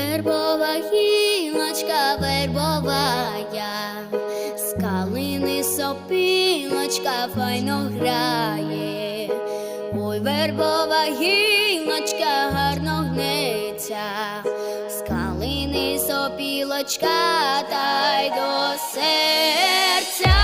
вербова гілочка, вербовая, з калини сопілочка файно грає, ой вербова гілочка гарно гнеться, з калини сопілочка та й до серця.